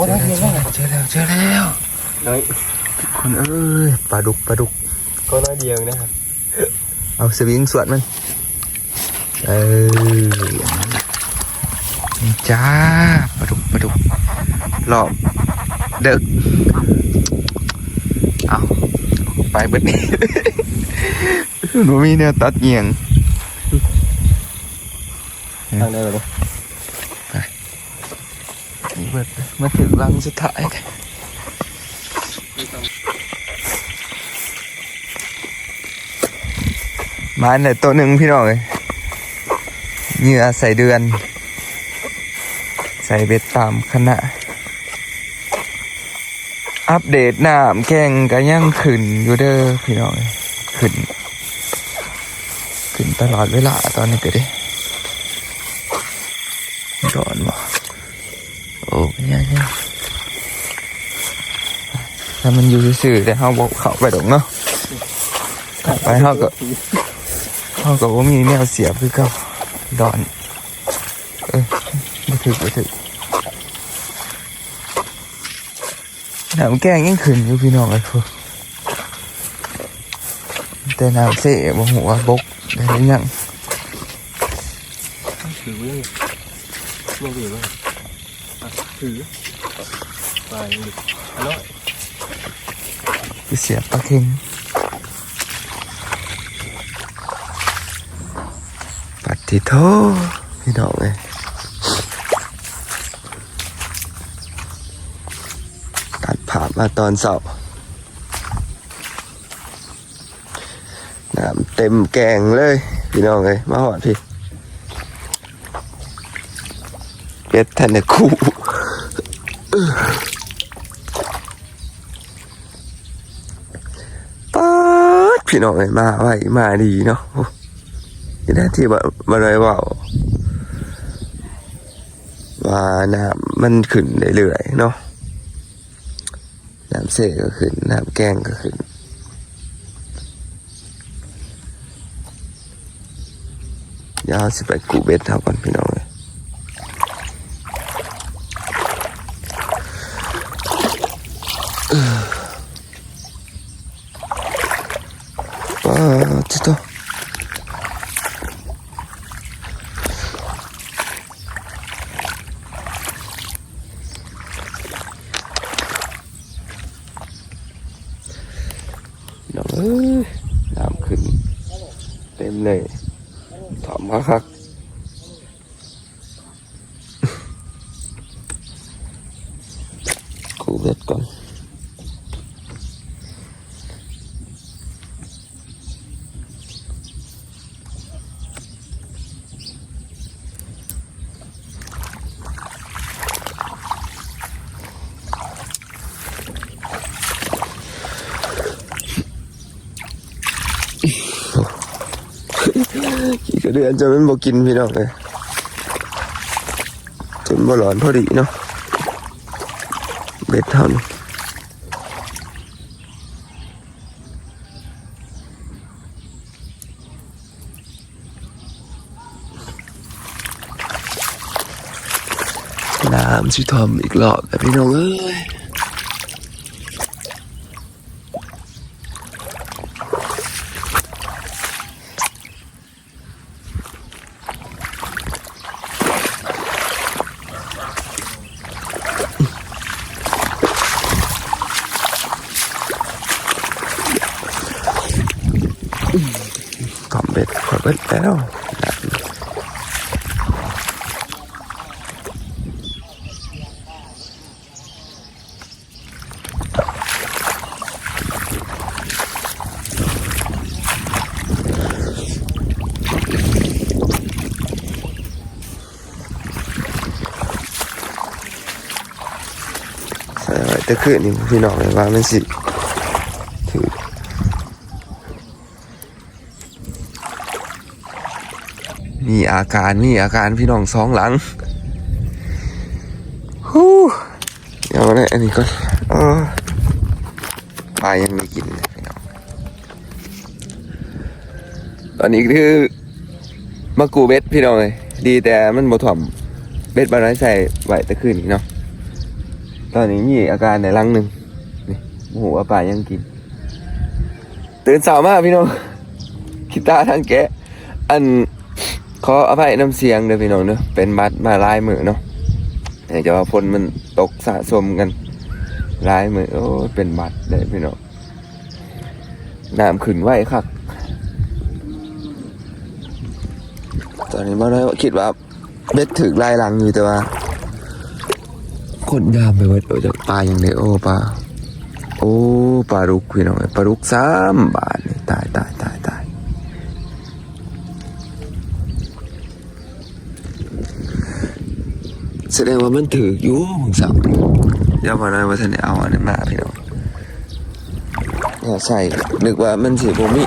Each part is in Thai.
อ้ได้เพียงแล้วเจอแล้วเจอแล้วน้อยคนเอ้ยปลาดุกปลาดุกก็น้อยเดียวนะครับเอาสวิงสวดมันเออนี่จ้าปลาดุกปลาดุกรอบเด็กเอาไปเบิดนี้หนูมีเนี่ยตัดเงียงทางได้เลย เบิดมาถึงรังสุดท้ายมาเนี่ยตัวหนึ่งพี่น้องเลยเหยื่อใส่เดือน ใส่เบ็ดตามคณะ อัปเดตน้ำแข่งก็ยังขึ้นอยู่เด้อพี่น้องเอ้ยขึ้น ขึ้นตลอดเวลาตอนนี้ก็ได้ร้อนบ่โอ้ยยังยังถ้ามันอยู่ซื่อแต่เฮาบอกเข้าไปดอกเนาะเข้าไปเฮาก็เฮาก็บ่ามีแนวเสียบคือเก่าดอน เออบ่ถึกบ่ถึกน้ำแกงยังขึ้นอยู่พี่น้องไอ้พวกแต่น้ำเสะบ่ฮู้ว่าบกได้หรือยังถือไว้ยังไม่ถือไว้ถือไปยังดิอันน้อย เสียปลาเค็งปัดทิโทพี่น้องเลยตัดผ่ามาตอนเสาร์น้ำเต็มแกงเลย พี่น้องเลยมาหอดพี่เป็ดทันเดคู่ ป๊าด พี่น้องเลยมาไว้มาดีเนาะโอ้ยได้ที่บ่บ่เลยว่าว่าน้ำมันขึ้นเรื่อยๆเนาะน้ำเสกก็ขึ้นน้ำแกงก็ขึ้นเดี๋ยวเราสิไปกูเบ็ดเท่ากันพี่น้องเลยป๊าดจิโตน้องเอ้ยน้ำขึ้น เต็มเลยถอมมาคัก กูเบ็ดก่อน ขี่กระ เดือนจนมันบอกกินพี่น้องเลยจนบ่หลอนพอดีเนาะเบ็ดเท่านี้น้ำสิทอมอีกรอบแต่พี่น้องเอ้ย ทอมเบ็ดขอเบ็ดแล้วส่ไว้แต่คืนนี่พี่น้องเลยว่ามันสิถือ มีอาการมีอาการพี่น้องสองหลังฮู้เดี๋ยวนะอันนี้ก็เออปลายังไม่กินพี่น้องตอนนี้คือมากูเบ็ดพี่น้องเลยดีแต่มันบ่ถ่อมเบ็ดบาน้อยใส่ไว้แต่คืนนี้เนาะตอนนี้มีอาการในรังหนึ่งนี่โอ้โหว่าป่ายังกิน ตื่นสาวมากพี่น้องคิดตาทางแกอัน ขออภัยน้ำเสียงเด้อพี่น้องเนอะเป็นบัดมาลายมือเนาะแต่จะว่าฝนมันตกสะสมกันลายมือโอ้เป็นบัดเลยพี่น้องน้ำขึ้นไหวคักตอนนี้มาได้คิดว่าเบ็ดถึกลายหลังอยู่แต่ว่าคนยามไปเว่าจากปลาอย่างเดียวโอ้ปลาโอ้ปลาลุกพี่น้องเอ้ยปลาลุกสามบาทนี่ตายตายตาย แสดงว่ามันถืออยู่ผมสั่งเดี๋ยวมาหน่อยว่าท่านได้เอาอันนี้มาพี่น้องเนี่ยใส่นึกว่ามันสีผมมี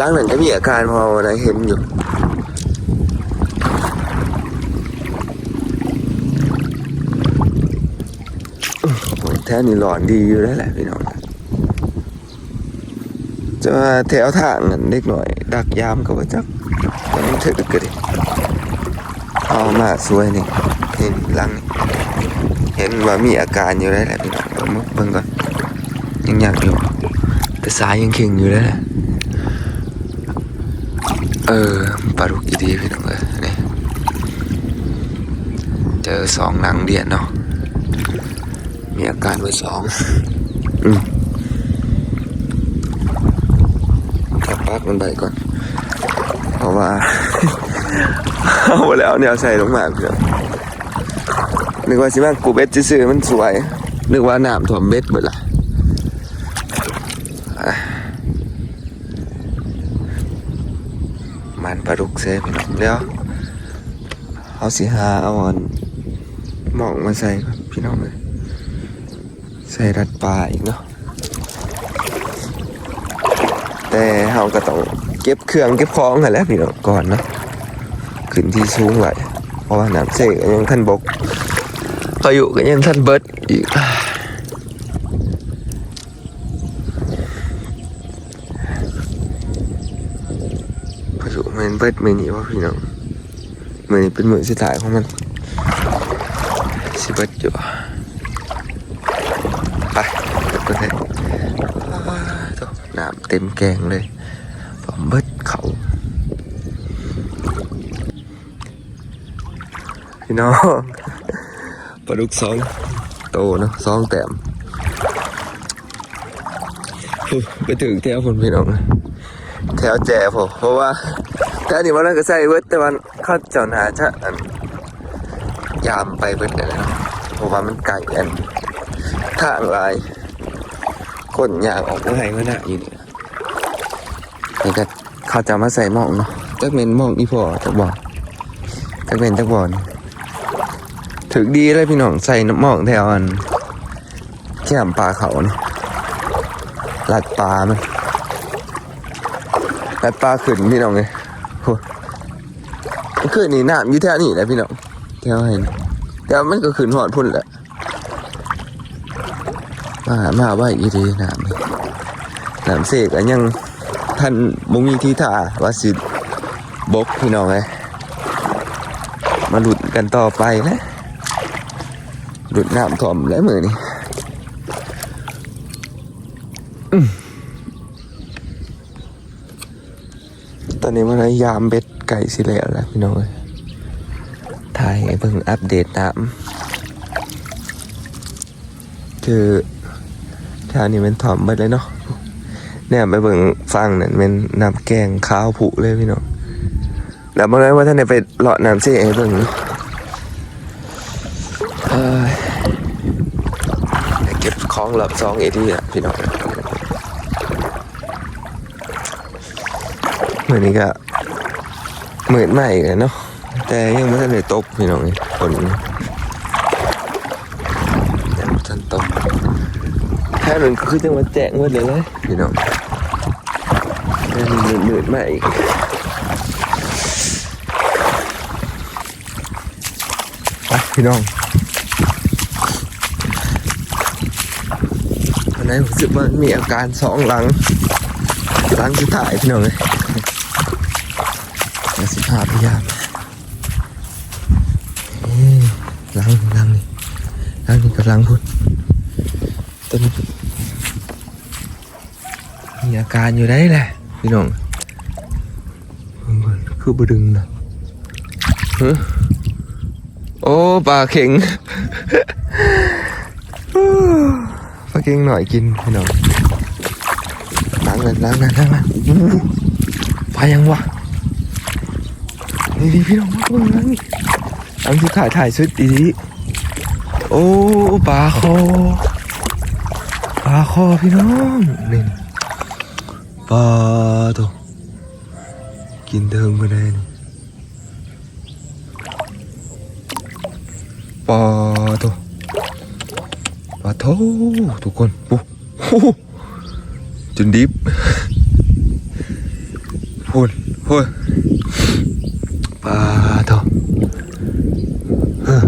ล้างหนังก็มีอาการพอวันนั้นเห็นอยู่โอ้ยแท้นี่หลอนดีอยู่แล้วแหละพี่น้องจะมาแถวทางนั่นเล็กหน่อย ดักยามกับว่าจักแต่มันเถิดกระดิ เอามาสวยนี่เห็นลังเห็นว่ามีอาการอยู่แล้วแหละพี่น้องเดี๋ยวมาเบิ่งก่อนยังอยากอยู่แต่สายยังเข่งอยู่แล้วแหละเออปลาดุกอีดีพี่น้องเอ้ยนี่เจอสองนังเดียนเนาะมีอาการเบอร์สองอืมขับปักมันไปก่อน เพราะว่า เอาไปแล้วเนี่ยใส่ลงมาเพื่อนนึกว่าสิว่ากูเบ็ดซื่อๆมันสวย นึกว่าน้ำถ่วมเบ็ดเบิดละมันปลาดุกเซ่พี่น้องเดี๋ยวเอาสิหาเอาอนหมองมาใส่พี่น้องเลยใส่รัดปลาอีกเนาะแต่เฮาก็ต้องเก็บเครื่องเก็บของกันแล้วพี่น้องก่อนเนาะ ขึ้นที่สูงไว้เพราะว่าน้ำเสกยังท่านบกพายุก็ยังท่านเบิดอีกพายุมันเบิดมือนี้ว่าพี่น้องมือนี้เป็นมือสุดท้ายของมันสิเบิดอยู่ไปก็ได้น้ำเต็มแกงเลยผมเบิดเขา พี่น้องปลาดุกสองโตเนาะสองแต้มไปถึงแถวคนพี่น้องแถวแจ่ผมเพราะว่าแถวนี้มันก็ใส่เบิดแต่วันเข้าเจ้าหนาจะอันยามไปเบิดเลยนะเพราะว่ามันไก่อันทางลายคนอยากออกเมื่อไหร่เมื่อหน้าอยู่นี่นี่ก็เขาจะมาใส่หมองเนาะจักเมนหมองอีพอจักบอลจักเมนจักบอล ถึกดีเลยพี่น้องใส่น้ำหมองแถวอันแก้มปลาเขาเนาะลัดปลามันลัดปลาขึ้นพี่น้องเลยโหมันขึ้นนี่น้ำอยู่แถวนี้แหละพี่น้องแถวเห็นแต่มันก็ขึ้นหอดพุ่นแหละมามาไว้อีดีน้ำน้ำเสกอันยังท่านมุงมีที่ท่าว่าสิบกพี่น้องไงมาหลุดกันต่อไปนะ หลุดน้ำถ่อมแล้วมือนี่ตอนนี้มันยามเบ็ดไก่สิแล้วแหละพี่น้องเอ้ยถ่ายให้เพิ่งอัปเดตน้ำคือแถวนี้เป็นถ่อมเบิดเลยเนาะเนี่ยไปเบิ่งฟังนั่นเป็นน้ำแกงข้าวผุเลยพี่น้องแล้วเมื่อไรว่าท่านไปเลาะน้ำเสียเบิ่งเนาะเอ้ยไปเก็บของ หลับซองเอดีอะพี่น้องเหมือนนี้ก็เหมือนใหม่เลยเนาะแต่ยังไม่ทันได้ตกพี่น้องฝนยังไม่ทันตกแค่นั้นก็คือจังหวัดแจ้งหมดเลยเลยพี่น้องแค่นี้หนืดๆมาอีกไปพี่น้อง นนี้ผมรู้สึกว่ามีอาการสองหลังหลังที่ถ่ายพี่น้องเลยมาสิพาพยายามหลังหลังนี่ทางนี้กำลังพูดต้นมีอาการอยู่ได้แหละพี่น้องคือบดึงนะฮะโอ้ปลาเข็ง เข็งหน่อยกินพี่น้องล้างกันล้างกันล้างกันอู้ปยังวะนี่นี่พี่น้องมาเบิ่งล้างนี่งที่ถ่ายถ่ายสุดดีโอ้ปลาคอปลาคอพี่น้องนี่ปลาตัวกินเดิมก็ได้นี่ปลา โถทุกคนปุ๊โอ้โหจนดิบพูนพูนปลาตัวเออ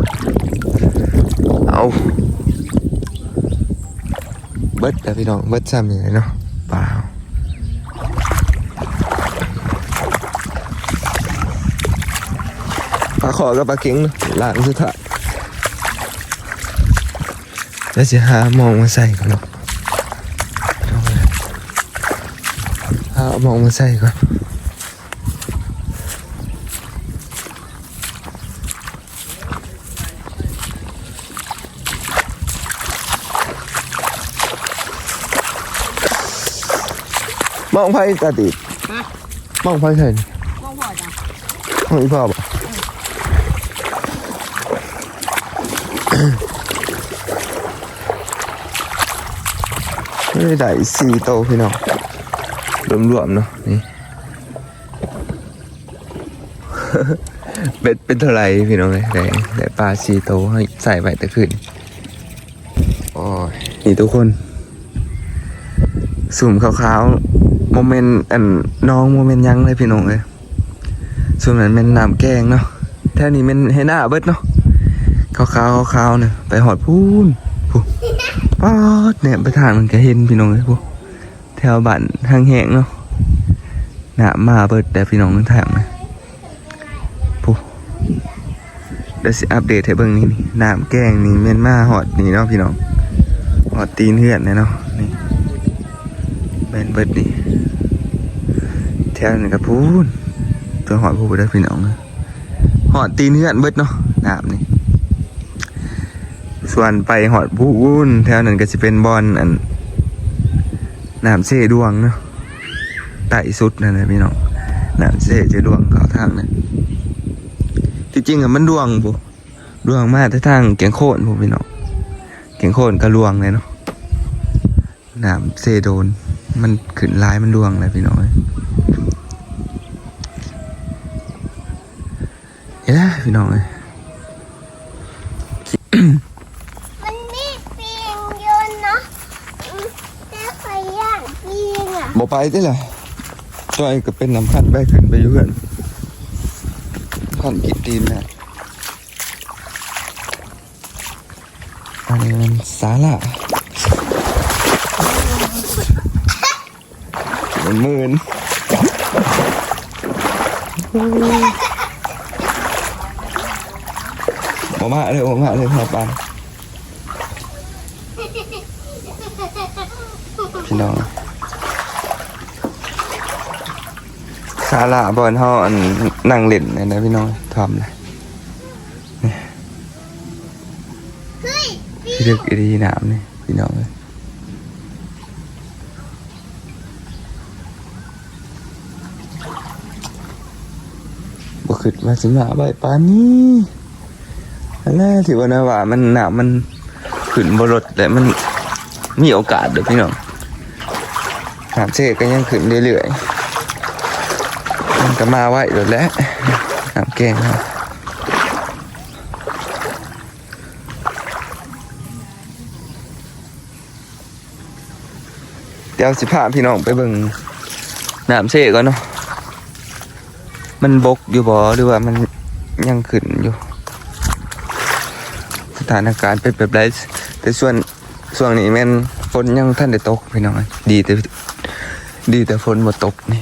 เอาเบิดแล้วพี่น้องเบิดซ้ำยังไงเนาะเปล่าปลาขอกับปลาเข็งเนาะหลานสุดท้าย แล้วจะหามองมาใส่ก่อนเนาะเอาเลยหามองมาใส่ก่อนมองไพ่ตาติดมองไพ่ใส่นี่มองพอจ้ะมองอีพ่อบ่ไม่ ได้สี่โตพี่น้องรวมๆเนาะนี่ เป็ดเป็นเท่าไรพี่น้องเลยได้ได้ปลาสี่โตให้ใส่ไว้แต่คืนโอ้ยนี่ทุกคน สุ่มขาวๆโมเมนต์อันน้องโมเมนต์ยังเลยพี่น้องเลยส่วนนั้นเป็นน้ำแกงเนาะแท่นี้เป็นเฮน่าเบิดเนาะขาวๆขาวๆเนี่ยไปหอดพูน ป๊อดเนี่ยไปทางมันก็เห็นพี่น้องเลยพูแถวบ้านทางแหงเนาะหนามาเบิดแต่พี่น้องทั้งทางนะพูเดี๋ยวสิอัปเดตให้เบิ่งนี่นี่น้ำแกงนี่เมียนมาหอดนี่เนาะพี่น้องหอดตีนเหือนเลยเนาะนี่แมนเบิดนี่แถวนี้ก็พูนตัวหอดพูดได้พี่น้องนะหอดตีนเฮือนเบิดเนาะน้ำนี่ ส่วนไปหอดพูนแถวนั้นก็จะเป็นบอลอันน้ำเสดวงเนาะไต่สุดนั่นแหละพี่น้องน้ำเสจะดวงเขาทางนั้นที่จริงอะมันดวงปุ๊ดวงมากแต่ทางเกียงโคนพูพี่น้องเกียงโคนก็ลวงเลยเนาะน้ำเซโดน มันขึ้นลายมันดวงเลยพี่น้อยเฮ้ยพี่น้องเลย มันมีปีงโยนเนาะอืมแต่ใครย่างปีงอะ บอก ไปได้เลยจอยก็เป็นน้ำพันไปขึ้นไปอยู่เพื่อนพันกิดตีนนะอันนี้มันสาระมันมืนมามาเลยมามาเลยพอปันพี่น้อง ศาลาบอนเฮาอันนั่งเล่นนี่ยนะพี่น้องทำเลยเฮ้ยพี่ดึกอีดีหนามนี่พี่น้องเลยบ่คิดว่าสิมาใบปานนี้อันแรกที่ว่านะว่ามันหนามมันขึ้นบรถแต่มันมีโอกาสเด้อพี่น้องหามเชกก็ยังขึ้นเรื่อยๆ มันก็มาไหวโดดแล้วน้ำแกงครับเดี๋ยวสิพาพี่น้องไปเบิ่งน้ำเสก่อนเนาะมันบกอยู่บ่หรือว่ามันยังขึ้นอยู่ สถานการณ์เป็นแบบไรแต่ส่วนส่วนนี้แม่นฝนยังท่านได้ตกพี่น้องดีแต่ดีแต่ฝนบ่ตกนี่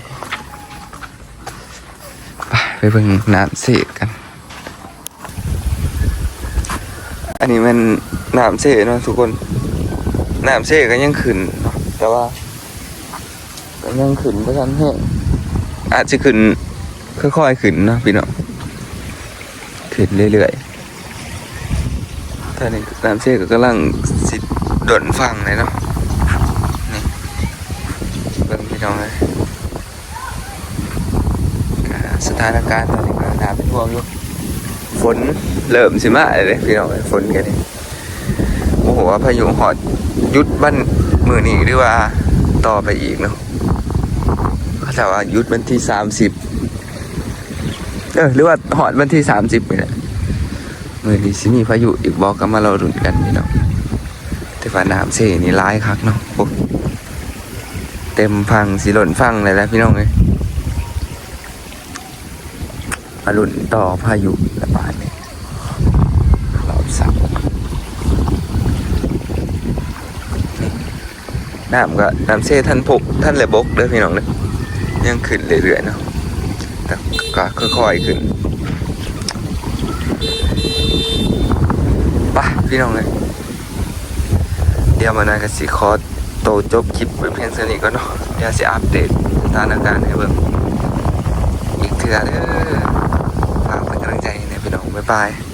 ไปเบิ่งน้ำเสกกัน อันนี่มันน้ำเซ่เนาะทุกคนน้ำเซ่ก็ยังขึ้นเนาะแต่ว่าก็ยังขึ้นเพราะทันแห้งอาจจะขึ้นค่อยๆขึ้นเนาะพี่น้องขึ้นเรื่อยๆตอนนี้น้ำเซ่ก็กำลังสิดนฟังเลยเนาะนี่เบิ่งพี่น้องเลยก็ส ถานการณ์ตอนนี้ก็น่าเป็นห่วงอยู่ฝนเริ่มสิมาเลยพี่น้องเอ้ฝนกันนี่โอ้โหว่าพายุหอดยุดบ้านมือนี้หรือว่าต่อไปอีกเนาะเขาแต่ว่ายุดวันที่สามสิบเออหรือว่าหอดวันที่สามสิบไปแหละมือนี้สิมีพายุอีกบอกกันมาเราดุนกันพี่น้องแต่ว่าน้ำเสียนี่ร้ายคักเนาะเต็มฟังสีหล่นฟังเลยแล้วพี่น้องเอ้ย มาลุ่นต่อพายุระบาดเนี่ยรอบสับนี่น้ำก็น้ำเซ่ท่านพกท่านเลยบกเด้อพี่น้องเด้อยังขึ้นเรื่อยๆเนาะแต่ก็ค่อยๆขึ้นไปะพี่น้องเลยเดี๋ยวมานากับสีคอโตจบคลิปเป็นเพียงเท่านี้ก็เนาะเดี๋ยวสิอัปเดตสถานการณ์ให้เบิ่งอีกเทื่อเด้อ ฝ